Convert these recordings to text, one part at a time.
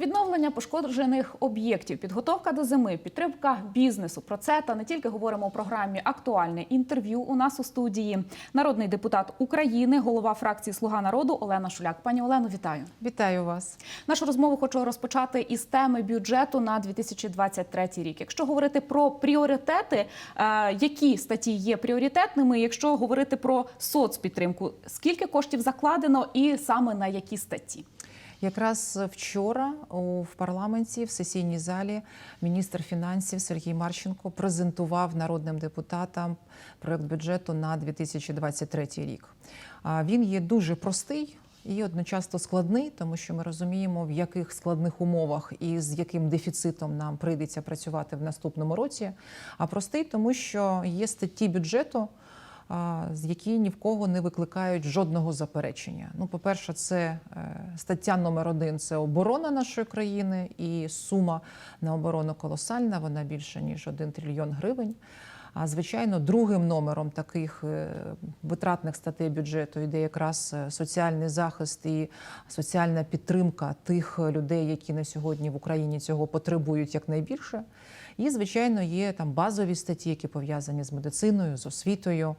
Відновлення пошкоджених об'єктів, підготовка до зими, підтримка бізнесу. Про це та не тільки говоримо у програмі Актуальне інтерв'ю. У нас у студії народний депутат України, голова фракції Слуга народу Олена Шуляк. Пані Олено, вітаю. Вітаю вас. Нашу розмову хочу розпочати із теми бюджету на 2023 рік. Якщо говорити про пріоритети, е, які статті є пріоритетними? Якщо говорити про соцпідтримку, скільки коштів закладено і саме на які статті? Якраз вчора в парламенті в сесійній залі міністр фінансів Сергій Марченко презентував народним депутатам проект бюджету на 2023 рік. Він є дуже простий. І одночасно складний, тому що ми розуміємо, в яких складних умовах і з яким дефіцитом нам прийдеться працювати в наступному році. А простий, тому що є статті бюджету, з які ні в кого не викликають жодного заперечення. Ну, по-перше, це е, стаття номер один це оборона нашої країни, і сума на оборону колосальна, вона більше ніж 1 трильйон гривень. А звичайно, другим номером таких е, витратних статей бюджету йде якраз е, соціальний захист і соціальна підтримка тих людей, які на сьогодні в Україні цього потребують якнайбільше. І, звичайно, є там базові статті, які пов'язані з медициною, з освітою,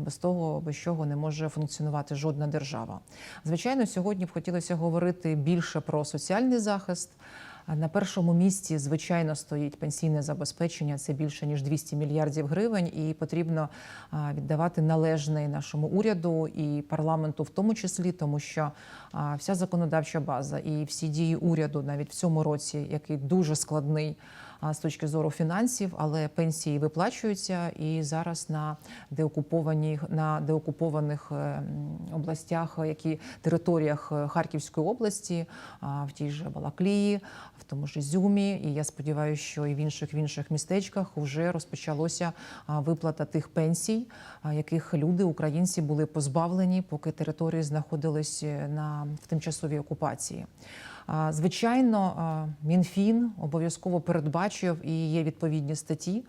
без того, без чого не може функціонувати жодна держава. Звичайно, сьогодні б хотілося говорити більше про соціальний захист. На першому місці, звичайно, стоїть пенсійне забезпечення. Це більше ніж 200 мільярдів гривень, і потрібно віддавати належне нашому уряду і парламенту, в тому числі, тому що вся законодавча база і всі дії уряду, навіть в цьому році, який дуже складний з точки зору фінансів, але пенсії виплачуються. І зараз на деокуповані на деокупованих е, областях, які територіях е, Харківської області, в тій же Балаклії, в тому ж Ізюмі. І я сподіваюся, що і в інших в інших містечках вже розпочалося виплата тих пенсій, яких люди, українці, були позбавлені, поки території знаходились е, на в тимчасовій окупації. Звичайно, Мінфін обов'язково передбачив і є відповідні статті.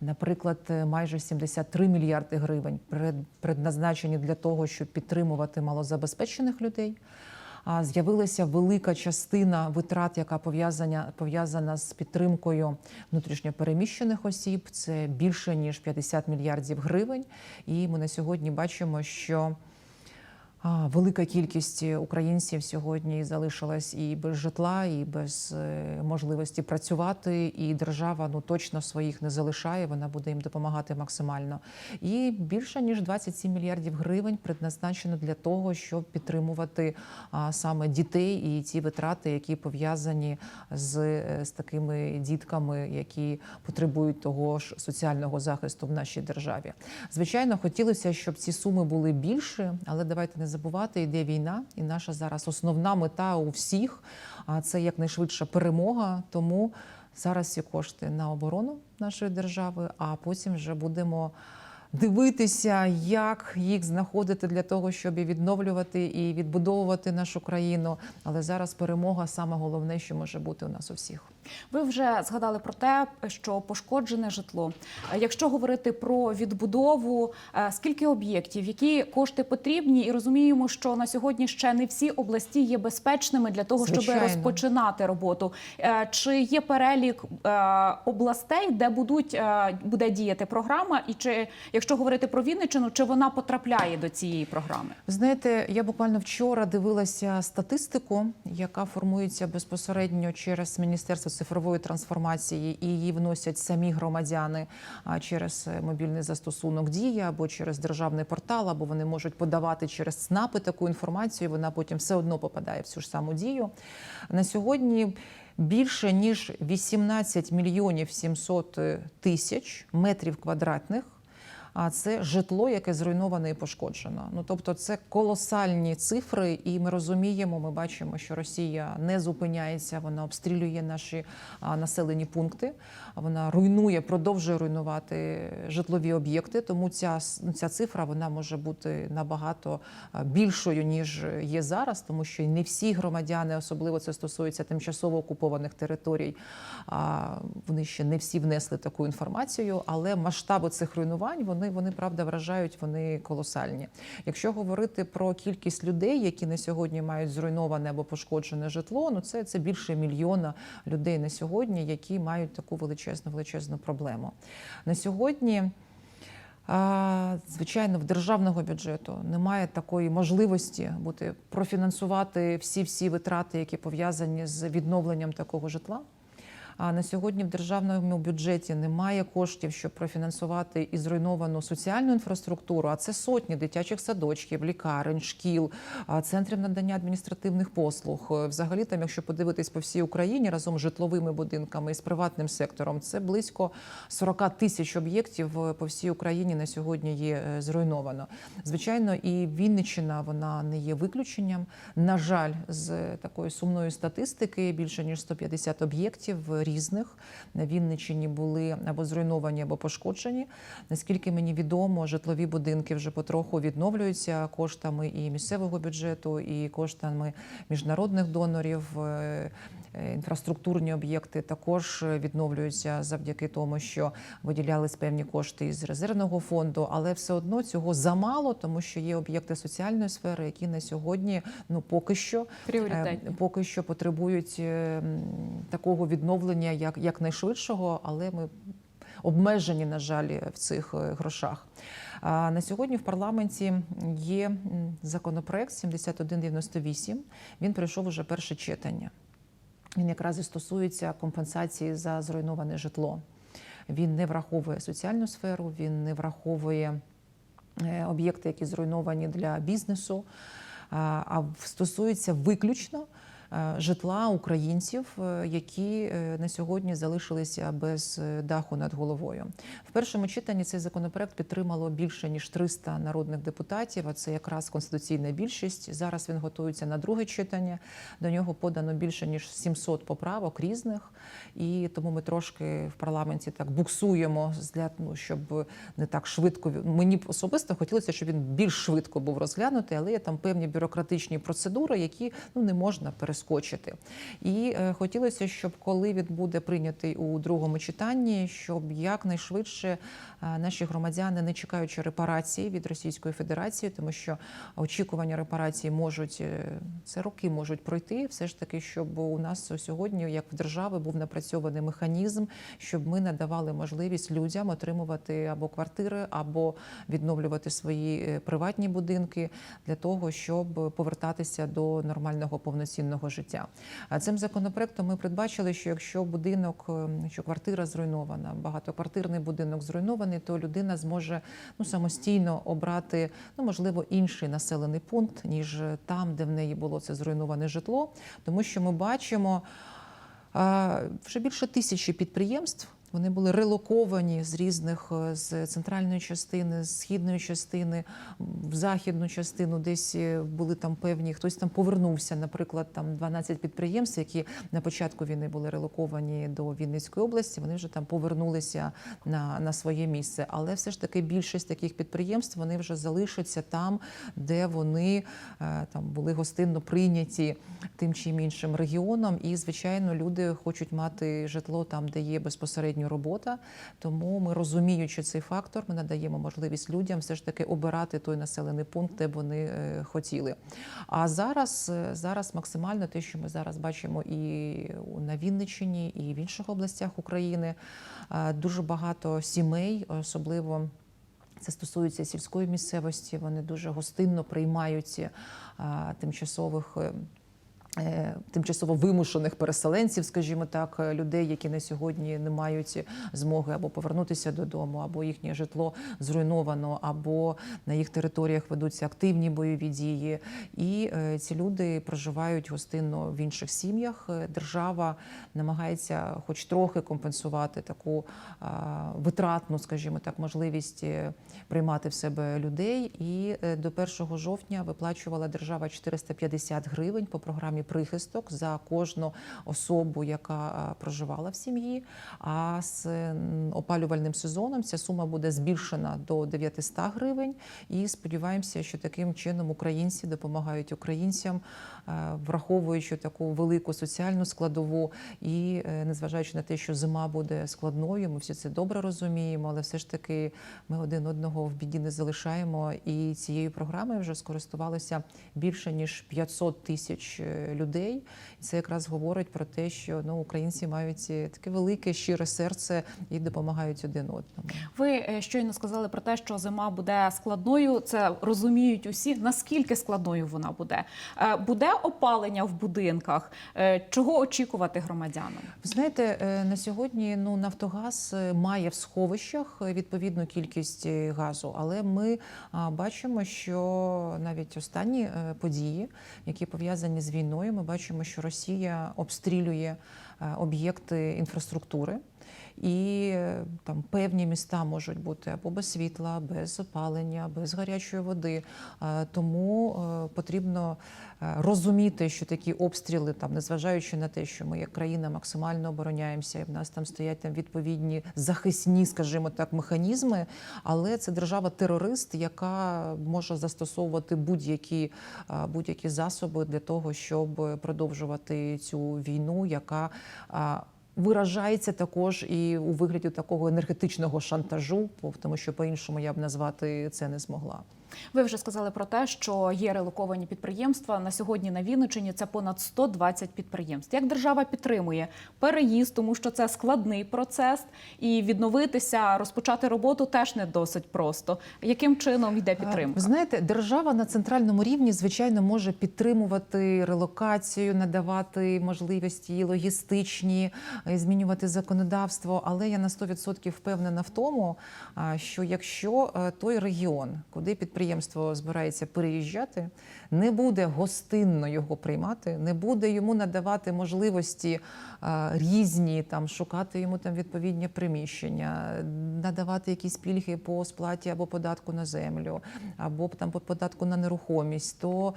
Наприклад, е, майже 73 мільярди гривень пред- предназначені для того, щоб підтримувати малозабезпечених людей. А З'явилася велика частина витрат, яка пов'язана пов'язана з підтримкою внутрішньопереміщених осіб. Це більше ніж 50 мільярдів гривень. І ми на сьогодні бачимо, що Велика кількість українців сьогодні залишилась і без житла, і без е, можливості працювати. І держава ну точно своїх не залишає. Вона буде їм допомагати максимально. І більше ніж 27 мільярдів гривень предназначено для того, щоб підтримувати саме дітей і ті витрати, які пов'язані з, е, з такими дітками, які потребують того ж соціального захисту в нашій державі. Звичайно, хотілося, щоб ці суми були більше, але давайте не забувати, йде війна, і наша зараз основна мета у всіх це якнайшвидша перемога. Тому зараз всі кошти на оборону нашої держави, а потім вже будемо. Дивитися, як їх знаходити для того, щоб відновлювати і відбудовувати нашу країну. Але зараз перемога саме головне, що може бути у нас у всіх. Ви вже згадали про те, що пошкоджене житло. Е, Якщо говорити про відбудову, е, скільки об'єктів, які кошти потрібні, і розуміємо, що на сьогодні ще не всі області є безпечними для того, щоб розпочинати роботу. Е, Чи є перелік областей, де будуть буде діяти програма, і чи якщо говорити про Вінниччину, чи вона потрапляє до цієї програми? Знаєте, я буквально вчора дивилася статистику, яка формується безпосередньо через Міністерство цифрової трансформації, і її вносять самі громадяни через е, мобільний застосунок Дія або через державний портал, або вони можуть подавати через ЦНАПи таку інформацію. Вона потім все одно попадає в цю ж саму дію. На сьогодні. Більше ніж 18 мільйонів 700 тисяч метрів квадратних а це житло, яке зруйноване і пошкоджено. Ну тобто, це колосальні цифри, і ми розуміємо, ми бачимо, що Росія не зупиняється, вона обстрілює наші населені пункти. Вона руйнує, продовжує руйнувати житлові об'єкти. Тому ця ця цифра вона може бути набагато більшою ніж є зараз, тому що не всі громадяни, особливо це стосується тимчасово окупованих територій. а, Вони ще не всі внесли таку інформацію, але масштаби цих руйнувань вони вони, вони правда вражають, вони колосальні. Якщо говорити про кількість людей, які на сьогодні мають зруйноване або пошкоджене житло, ну це, це більше мільйона людей на сьогодні, які мають таку величезну величезну проблему. На сьогодні. Звичайно, в державного бюджету немає такої можливості бути профінансувати всі всі витрати, які пов'язані з відновленням такого житла. А на сьогодні в державному бюджеті немає коштів, щоб профінансувати і зруйновану соціальну інфраструктуру. А це сотні дитячих садочків, лікарень, шкіл, центрів надання адміністративних послуг. Е, Взагалі, там, якщо подивитись по всій Україні разом з житловими будинками і з приватним сектором, це близько 40 тисяч об'єктів е, по всій Україні на сьогодні є е, зруйновано. Звичайно, і Вінниччина вона не є виключенням. На жаль, з такої сумної статистики більше ніж 150 об'єктів різних на Вінниччині були або зруйновані, або пошкоджені. Наскільки мені відомо, житлові будинки вже потроху відновлюються коштами і місцевого бюджету, і коштами міжнародних донорів. Е, е, Інфраструктурні об'єкти також відновлюються завдяки тому, що виділялись певні кошти із резервного фонду, але все одно цього замало, тому що є об'єкти соціальної сфери, які на сьогодні ну поки що Е, Поки що потребують е, такого відновлення як, якнайшвидшого, але ми обмежені, на жаль, в цих е, грошах. А на сьогодні в парламенті є законопроект 7198. Він пройшов уже перше читання. Він якраз і стосується компенсації за зруйноване житло. Він не враховує соціальну сферу, він не враховує е, об'єкти, які зруйновані для бізнесу, а стосується виключно житла українців, е, які е, на сьогодні залишилися без е, даху над головою. В першому читанні цей законопроект підтримало більше ніж 300 народних депутатів. А це якраз конституційна більшість. Зараз він готується на друге читання. До нього подано більше ніж 700 поправок різних, і тому ми трошки в парламенті так буксуємо для ну, щоб не так швидко. Мені особисто хотілося, щоб він більш швидко був розглянутий, але є там певні бюрократичні процедури, які ну не можна перескочити. І е, хотілося, щоб коли він буде прийнятий у другому читанні, щоб якнайшвидше е, наші громадяни, не чекаючи репарації від Російської Федерації, тому що очікування репарації можуть е, це роки можуть пройти. Все ж таки, щоб у нас сьогодні, як в держави, був напрацьований механізм, щоб ми надавали можливість людям отримувати або квартири, або відновлювати свої приватні будинки для того, щоб повертатися до нормального повноцінного життя. А цим законопроектом ми передбачили, що якщо будинок, е, що квартира зруйнована, багатоквартирний будинок зруйнований, то людина зможе ну самостійно обрати ну можливо інший населений пункт ніж там, де в неї було це зруйноване житло, тому що ми бачимо. Вже більше тисячі підприємств. Вони були релоковані з різних е, з центральної частини, з східної частини, в західну частину, десь е, були там певні, хтось там повернувся. Наприклад, там 12 підприємств, які на початку війни були релоковані до Вінницької області. Вони вже там повернулися на, на своє місце. Але все ж таки більшість таких підприємств вони вже залишаться там, де вони е, там були гостинно прийняті тим чи іншим регіоном. І звичайно, люди хочуть мати житло там, де є безпосередньо робота. Тому ми розуміючи цей фактор, ми надаємо можливість людям все ж таки обирати той населений пункт, де вони е, хотіли. А зараз, е, зараз максимально те, що ми зараз бачимо і на Вінниччині, і в інших областях України, е, дуже багато сімей, особливо. Це стосується сільської місцевості. Вони дуже гостинно приймають е, тимчасових. Е, Тимчасово вимушених переселенців, скажімо так, е, людей, які на сьогодні не мають змоги або повернутися додому, або їхнє житло зруйновано, або на їх територіях ведуться активні бойові дії. І е, ці люди проживають гостинно в інших сім'ях. Держава намагається, хоч трохи компенсувати таку витратну, скажімо так, можливість приймати в себе людей. І до 1 жовтня виплачувала держава 450 гривень по програмі прихисток за кожну особу, яка проживала в сім'ї. А з опалювальним сезоном ця сума буде збільшена до 900 гривень. І сподіваємося, що таким чином українці допомагають українцям, враховуючи таку велику соціальну складову і е, незважаючи на те, що зима буде складною, ми всі це добре розуміємо, але все ж таки ми один одного в біді не залишаємо. І цією програмою вже скористувалося більше ніж 500 тисяч е, людей. І це якраз говорить про те, що ну українці мають е, таке велике щире серце і допомагають один одному. Ви е, щойно сказали про те, що зима буде складною. Це розуміють усі. Наскільки складною вона буде? Е, Буде опалення в будинках? Чого очікувати громадянам? Ви знаєте, на сьогодні ну Нафтогаз має в сховищах відповідну кількість газу, але ми бачимо, що навіть останні події, які пов'язані з війною, ми бачимо, що Росія обстрілює е, об'єкти інфраструктури. І е, там певні міста можуть бути або без світла, без опалення, без гарячої води. Е, Тому е, потрібно розуміти, що такі обстріли, там, незважаючи на те, що ми як країна максимально обороняємося, і в нас там стоять там відповідні захисні, скажімо так, механізми. Але це держава-терорист, яка може застосовувати будь-які будь-які засоби для того, щоб продовжувати цю війну, яка Виражається також і у вигляді такого енергетичного шантажу, тому що по-іншому я б назвати це не змогла. Ви вже сказали про те, що є релоковані підприємства на сьогодні на Вінниччині. Це понад 120 підприємств. Як держава підтримує переїзд, тому що це складний процес, і відновитися, розпочати роботу теж не досить просто. Яким чином йде підтримка? Знаєте, держава на центральному рівні, звичайно, може підтримувати релокацію, надавати можливості логістичні, е, змінювати законодавство. Але я на 100% впевнена в тому, що якщо е, той регіон, куди підприємство збирається переїжджати, не буде гостинно його приймати, не буде йому надавати можливості а, різні, там шукати йому там відповідні приміщення, надавати якісь пільги по сплаті або податку на землю, або там по податку на нерухомість, то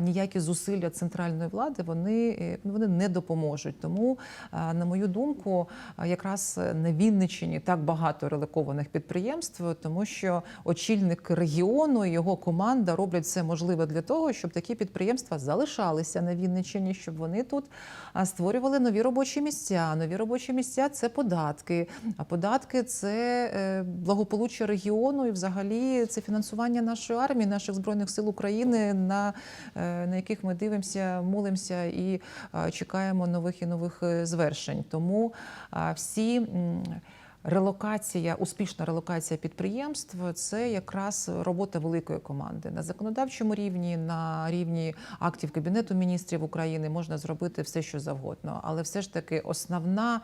ніякі зусилля центральної влади вони, е, ну, вони не допоможуть. Тому, а, на мою думку, якраз на Вінниччині так багато релокованих підприємств, тому що очільник регіону і його команда роблять все можливе для того, щоб такі підприємства залишалися на Вінниччині, щоб вони тут створювали нові робочі місця. Нові робочі місця це податки. А податки це е, благополуччя регіону і взагалі це фінансування нашої армії, наших збройних сил України, на, е, на яких ми дивимося, молимося і чекаємо нових і нових е, звершень. Тому всі. Релокація, успішна релокація підприємств це якраз робота великої команди на законодавчому рівні, на рівні актів кабінету міністрів України можна зробити все, що завгодно, але все ж таки основна,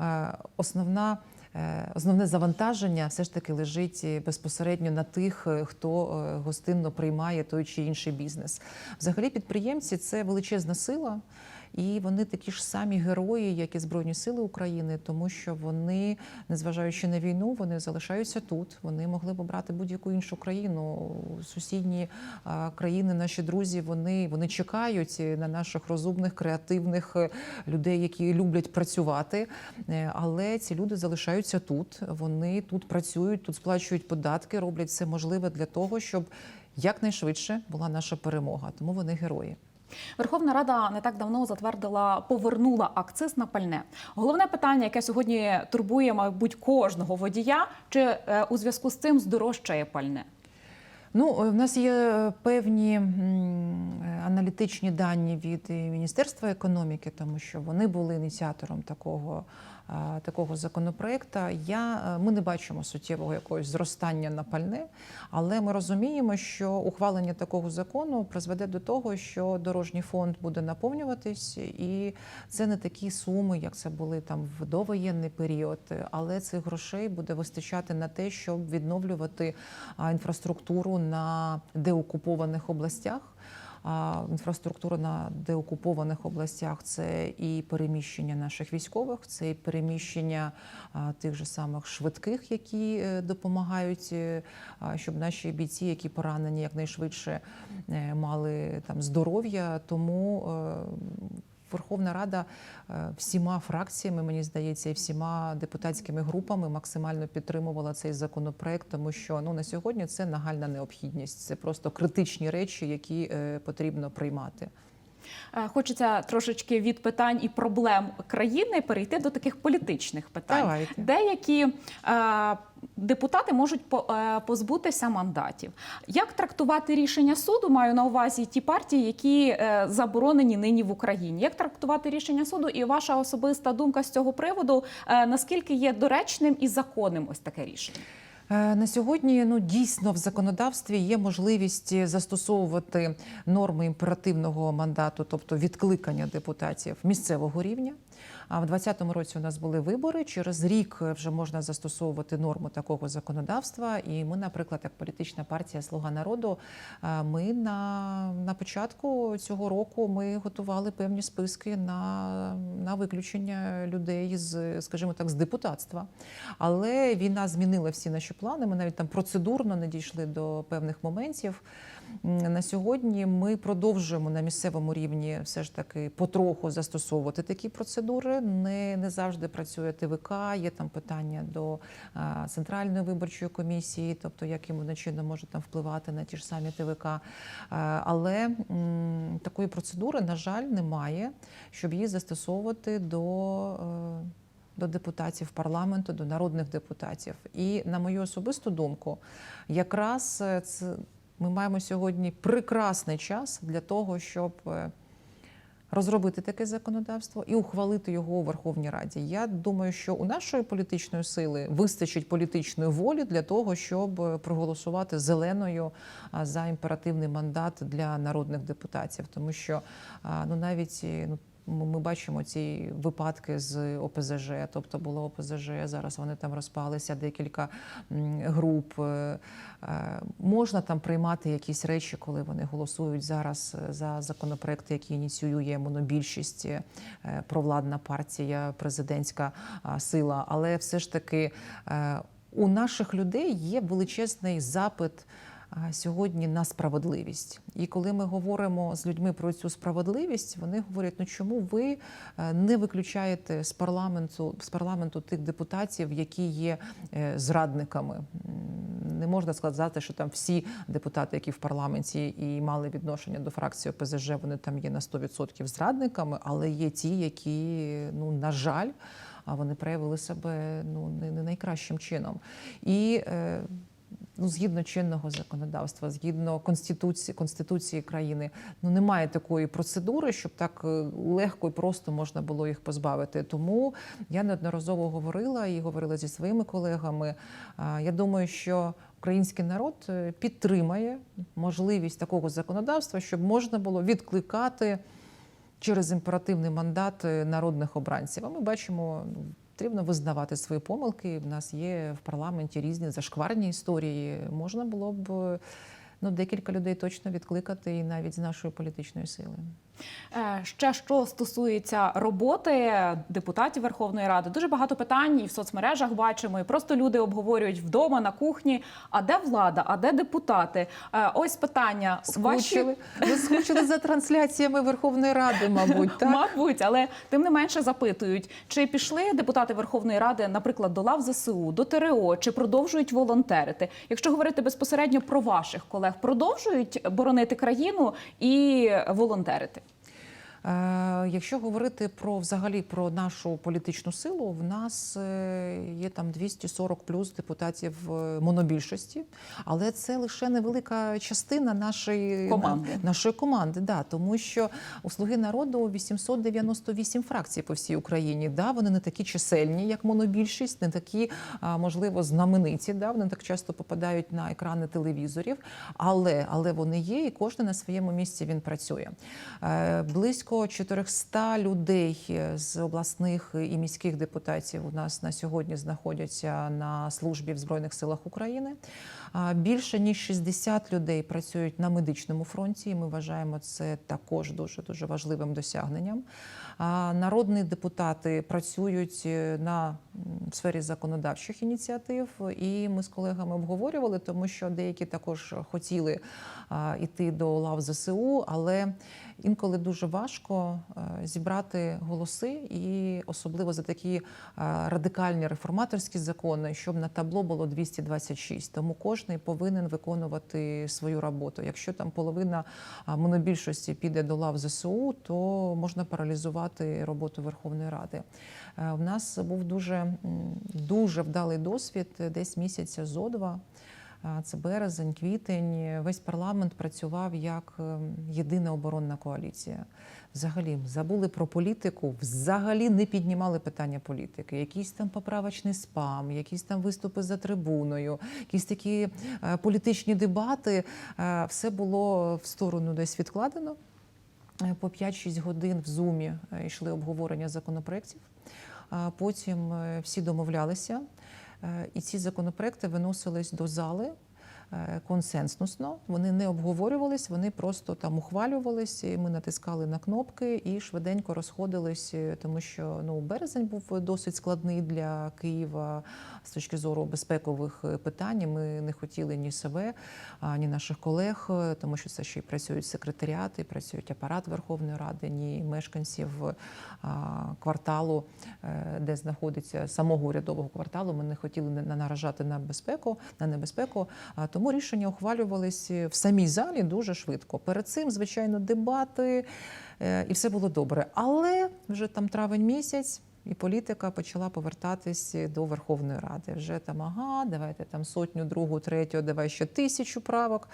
е, основна. е, Основне завантаження все ж таки лежить безпосередньо на тих, е, хто гостинно приймає той чи інший бізнес. Взагалі, підприємці це величезна сила, і вони такі ж самі герої, як і Збройні Сили України, тому що вони, незважаючи на війну, вони залишаються тут. Вони могли б обрати будь-яку іншу країну. Сусідні країни, наші друзі, вони, вони чекають на наших розумних, креативних е, людей, які люблять працювати. Е, Але ці люди залишаються тут. Вони тут працюють, тут сплачують податки, роблять все можливе для того, щоб якнайшвидше була наша перемога. Тому вони герої. Верховна Рада не так давно затвердила, повернула акциз на пальне. Головне питання, яке сьогодні турбує, мабуть, кожного водія, чи е, у зв'язку з цим здорожчає пальне? Ну, е, в нас є е, певні аналітичні дані від Міністерства економіки, тому що вони були ініціатором такого, такого законопроекту. Я, е, ми не бачимо суттєвого якогось зростання на пальне, але ми розуміємо, що ухвалення такого закону призведе до того, що дорожній фонд буде наповнюватись, і це не такі суми, як це були там в довоєнний період, але цих грошей буде вистачати на те, щоб відновлювати інфраструктуру на деокупованих областях. Інфраструктура на деокупованих областях це і переміщення наших військових, це і переміщення тих же самих швидких, які е, допомагають, е, щоб наші бійці, які поранені якнайшвидше е, мали там здоров'я. Тому Верховна Рада е, всіма фракціями, мені здається, і всіма депутатськими групами максимально підтримувала цей законопроект, тому що ну на сьогодні це нагальна необхідність. Це просто критичні речі, які е, потрібно приймати. Е, Хочеться трошечки від питань і проблем країни перейти до таких політичних питань. Давайте. Деякі е, депутати можуть по- е, позбутися мандатів. Як трактувати рішення суду? Маю на увазі ті партії, які е, заборонені нині в Україні. Як трактувати рішення суду? І ваша особиста думка з цього приводу? е, Наскільки є доречним і законним ось таке рішення? Е, На сьогодні ну дійсно в законодавстві є можливість застосовувати норми імперативного мандату, тобто відкликання депутатів місцевого рівня. А в 2020 році у нас були вибори. Через рік вже можна застосовувати норму такого законодавства. І ми, наприклад, як політична партія Слуга народу, е, ми на, на початку цього року ми готували певні списки на, на виключення людей з, скажімо так, з депутатства. Але війна змінила всі наші плани. Ми навіть там процедурно не дійшли до певних моментів. На сьогодні ми продовжуємо на місцевому рівні все ж таки потроху застосовувати такі процедури. Не, не завжди працює ТВК, є там питання до центральної виборчої комісії, тобто як їм чином може там впливати на ті ж самі ТВК. Але м, такої процедури, на жаль, немає, щоб її застосовувати до. е, до депутатів парламенту, до народних депутатів. І на мою особисту думку, якраз це ми маємо сьогодні прекрасний час для того, щоб е, розробити таке законодавство і ухвалити його у Верховній Раді. Я думаю, що у нашої політичної сили вистачить політичної волі для того, щоб е, проголосувати зеленою за імперативний мандат для народних депутатів, тому що ну навіть ну. Ми бачимо ці випадки з ОПЗЖ, тобто було ОПЗЖ, зараз вони там розпалися, декілька груп. Е, е, Можна там приймати якісь речі, коли вони голосують зараз е, за законопроекти, які ініціює монобільшість, провладна партія, президентська сила. Але все ж таки у наших людей є величезний запит сьогодні на справедливість. І коли ми говоримо з людьми про цю справедливість, вони говорять: ну чому ви е, не виключаєте з парламенту з парламенту тих депутатів, які є е, зрадниками? Не можна сказати, що там всі депутати, які в парламенті і мали відношення до фракції ОПЗЖ, вони там є на 100% зрадниками, але є ті, які, ну на жаль, а вони проявили себе ну не, найкращим чином. І е, ну, згідно чинного законодавства, згідно конституції конституції країни, ну немає такої процедури, щоб так е, легко і просто можна було їх позбавити. Тому я неодноразово говорила і говорила зі своїми колегами. Я думаю, що український народ е, підтримає можливість такого законодавства, щоб можна було відкликати через імперативний мандат е, народних обранців. А ми бачимо. Потрібно визнавати свої помилки. В нас є в парламенті різні зашкварні історії. Можна було б ну, декілька людей точно відкликати і навіть з нашої політичної сили. Е, Ще що стосується роботи депутатів Верховної Ради, дуже багато питань і в соцмережах бачимо, і просто люди обговорюють вдома на кухні. А де влада? А де депутати? Е, Ось питання Скучили, ви скучили за трансляціями Верховної Ради, мабуть, так? Мабуть, але тим не менше запитують, чи пішли депутати Верховної Ради, наприклад, до лав ЗСУ, до ТРО, чи продовжують волонтерити? Якщо говорити безпосередньо про ваших колег, продовжують боронити країну і волонтерити? Е, Якщо говорити про взагалі про нашу політичну силу, в нас е, є там 240 плюс депутатів е, монобільшості, але це лише невелика частина нашої Команди. нашої команди. Да, тому що у слуги народу 898 фракцій по всій Україні. Да, вони не такі чисельні, як монобільшість, не такі можливо знамениті. Да, вони так часто попадають на екрани телевізорів, але але вони є, і кожен на своєму місці він працює. Близько близько 400 людей з обласних і міських депутатів у нас на сьогодні знаходяться на службі в Збройних силах України. Більше ніж 60 людей працюють на медичному фронті. і Ми вважаємо це також дуже дуже важливим досягненням. Народні депутати працюють е, на м, сфері законодавчих ініціатив, і ми з колегами обговорювали, тому що деякі також хотіли йти до лав ЗСУ, але інколи дуже важко зібрати голоси, і особливо за такі радикальні реформаторські закони, щоб на табло було 226. Тому кожний повинен виконувати свою роботу. Якщо там половина монобільшості піде до лав ЗСУ, то можна паралізувати роботу Верховної Ради. Е, В нас був дуже, дуже вдалий досвід е, десь місяця зо два. Це березень, квітень. Весь парламент працював як єдина оборонна коаліція. Взагалі забули про політику, взагалі не піднімали питання політики. Якийсь там поправочний спам, якісь там виступи за трибуною, якісь такі е, політичні дебати. Е, Все було в сторону десь відкладено. Е, По 5-6 годин в зумі е, йшли обговорення законопроєктів. Потім е, всі домовлялися, і ці законопроекти виносились до зали консенсусно. Вони не обговорювались, вони просто там ухвалювались. і Ми натискали на кнопки і швиденько розходились, е, тому що ну березень був досить складний для Києва з точки зору безпекових е, питань. Ми не хотіли ні себе, ні наших колег, е, тому що це ще й працюють секретаріати, працюють апарат Верховної Ради, ні мешканців кварталу, е, де знаходиться самого урядового кварталу. Ми не хотіли наражати на безпеку, на небезпеку. А тому рішення ухвалювались в самій залі дуже швидко. Перед цим, звичайно, дебати, е, і все було добре. Але вже там травень місяць. І політика почала повертатись до Верховної Ради. Вже там ага, давайте там сотню, другу, третю, давай ще тисячу правок.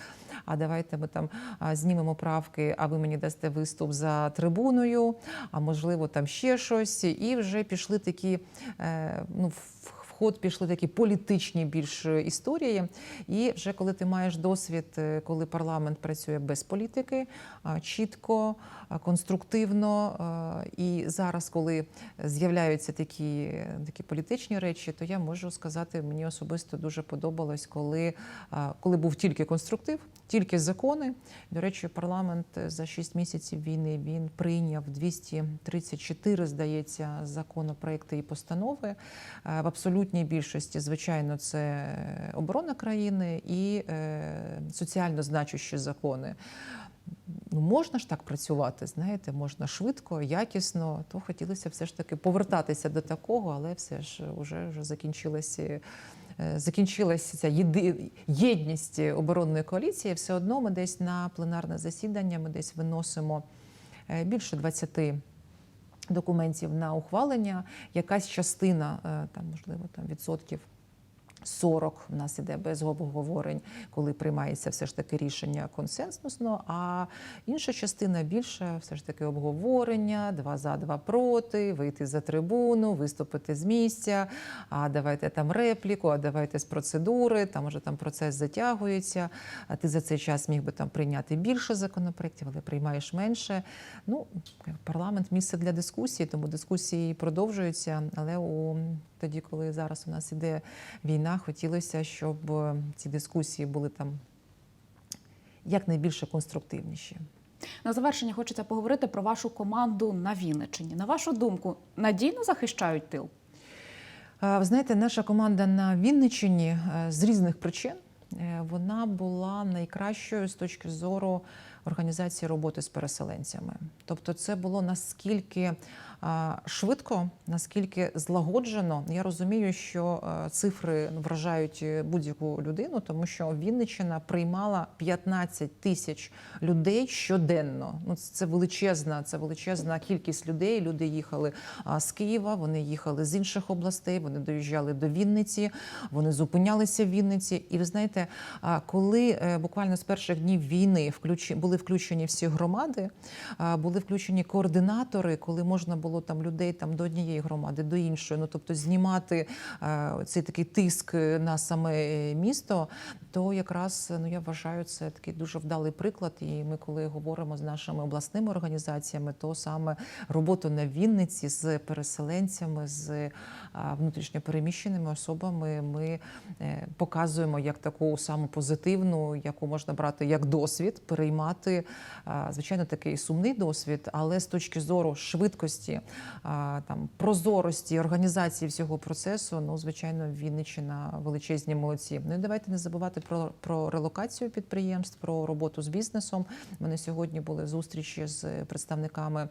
А давайте ми там знімемо правки, а ви мені дасте виступ за трибуною, а можливо там ще щось. І вже пішли такі е, ну, ход пішли такі політичні більш історії. І вже коли ти маєш досвід, е, коли парламент працює без політики, чітко, конструктивно. І зараз, коли з'являються такі, такі політичні речі, то я можу сказати, мені особисто дуже подобалось, коли, коли був тільки конструктив, тільки закони. До речі, парламент за 6 місяців війни він прийняв 234, здається, законопроекти і постанови. Е, В абсолютній більшості, звичайно, це оборона країни і е, соціально значущі закони. Ну, можна ж так працювати, знаєте, можна швидко, якісно. То хотілося все ж таки повертатися до такого, але все ж вже, вже закінчилася. Е, Закінчилася ця єди- єдність оборонної коаліції. Все одно ми десь на пленарне засідання ми десь виносимо е, більше 20 документів на ухвалення. Якась частина, е, там можливо там відсотків 40 в нас іде без обговорень, коли приймається все ж таки рішення консенсусно. А інша частина більше все ж таки обговорення, два за, два проти, вийти за трибуну, виступити з місця. А давайте там репліку, а давайте з процедури. Там уже там процес затягується. А ти за цей час міг би там прийняти більше законопроєктів, але приймаєш менше. Ну, парламент місце для дискусії, тому дискусії продовжуються. Але у тоді, коли зараз у нас іде війна, хотілося, щоб е, ці дискусії були там якнайбільше конструктивніші. На завершення хочеться поговорити про вашу команду на Вінниччині. На вашу думку, надійно захищають тил? Ви знаєте, наша команда на Вінниччині е, з різних причин е, вона була найкращою з точки зору організації роботи з переселенцями. Тобто, це було наскільки швидко, наскільки злагоджено. Я розумію, що е, цифри вражають е, будь-яку людину, тому що Вінниччина приймала 15 тисяч людей щоденно. Ну це величезна, це величезна кількість людей. Люди їхали з Києва, вони їхали з інших областей, вони доїжджали до Вінниці, вони зупинялися в Вінниці. І ви знаєте, коли е, буквально з перших днів війни були включені всі громади, були включені координатори, коли можна було там людей там до однієї громади, до іншої. Ну тобто знімати а, цей такий тиск на саме е, місто, то якраз ну я вважаю це такий дуже вдалий приклад. І ми, коли говоримо з нашими обласними організаціями, то саме роботу на Вінниці з переселенцями, з а, внутрішньопереміщеними особами, ми е, показуємо як таку саму позитивну, яку можна брати як досвід, переймати звичайно такий сумний досвід, але з точки зору швидкості, там прозорості організації всього процесу, ну звичайно, Вінниччина величезні молодці. Ну і давайте не забувати про, про релокацію підприємств, про роботу з бізнесом. У мене сьогодні були зустрічі з представниками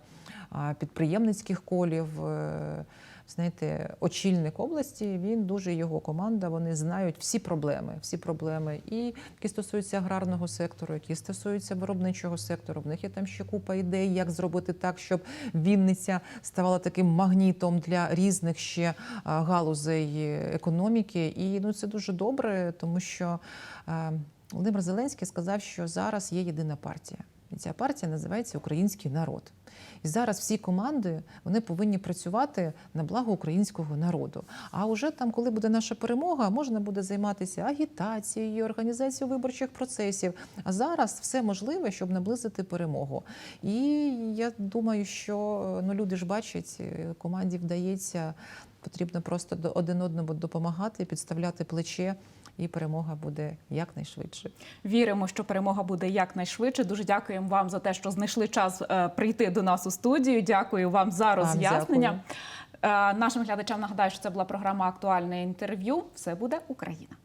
підприємницьких колів. Е, Знаєте, очільник області, він дуже його команда. Вони знають всі проблеми, всі проблеми, і які стосуються аграрного сектору, які стосуються виробничого сектору. В них є там ще купа ідей, як зробити так, щоб Вінниця ставала таким магнітом для різних ще галузей економіки. І ну це дуже добре, тому що е, Володимир Зеленський сказав, що зараз є єдина партія. Ця партія називається Український народ. І зараз всі команди вони повинні працювати на благо українського народу. А вже там, коли буде наша перемога, можна буде займатися агітацією, організацією виборчих процесів. А зараз все можливе, щоб наблизити перемогу. І я думаю, що ну люди ж бачать, е, команді вдається. Потрібно просто один одному допомагати, підставляти плече, і перемога буде якнайшвидше. Віримо, що перемога буде якнайшвидше. Дуже дякуємо вам за те, що знайшли час е, прийти до нас у студію. Дякую вам за роз'яснення. Дякую. Нашим глядачам нагадаю, що це була програма Актуальне інтерв'ю. Все буде Україна.